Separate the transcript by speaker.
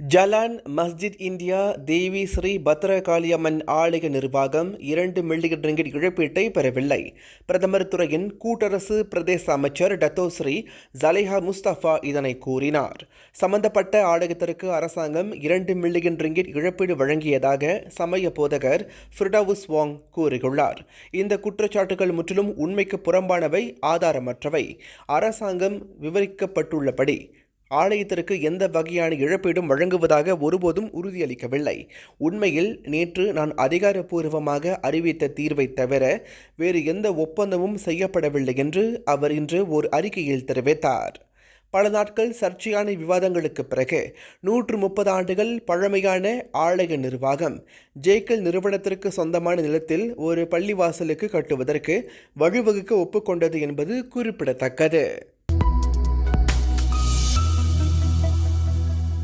Speaker 1: ஜலான் மஸ்ஜித் India Devi Sri Bhadrakaliamman ஆலய நிர்வாகம் இரண்டு மில்லியன் ரிங்கிட் இழப்பீட்டை பெறவில்லை. பிரதமர் துறையின் கூட்டரசு பிரதேச அமைச்சர் டத்தோஸ்ரீ ஜலேஹா முஸ்தபா இதனை கூறினார். சம்பந்தப்பட்ட ஆலயத்திற்கு அரசாங்கம் இரண்டு மில்லியன் ரிங்கிட் இழப்பீடு வழங்கியதாக சமய போதகர் ஃபிரிடவுஸ் வாங் கூறியுள்ளார். இந்த குற்றச்சாட்டுகள் முற்றிலும் உண்மைக்கு புறம்பானவை ஆதாரமற்றவை. அரசாங்கம் விவரிக்கப்பட்டுள்ளபடி ஆலயத்திற்கு எந்த வகையான இழப்பீடும் வழங்குவதாக ஒருபோதும் உறுதியளிக்கவில்லை. உண்மையில் நேற்று நான் அதிகாரப்பூர்வமாக அறிவித்த தீர்வை தவிர வேறு எந்த ஒப்பந்தமும் செய்யப்படவில்லை என்று அவர் இன்று ஒரு அறிக்கையில் தெரிவித்தார். பல நாட்கள் சர்ச்சையான விவாதங்களுக்கு பிறகு நூற்று முப்பது ஆண்டுகள் பழமையான ஆலய நிர்வாகம் ஜேக்கல் நிறுவனத்திற்கு சொந்தமான நிலத்தில் ஒரு பள்ளிவாசலுக்கு கட்டுவதற்கு வழிவகுக்க ஒப்புக்கொண்டது என்பது குறிப்பிடத்தக்கது.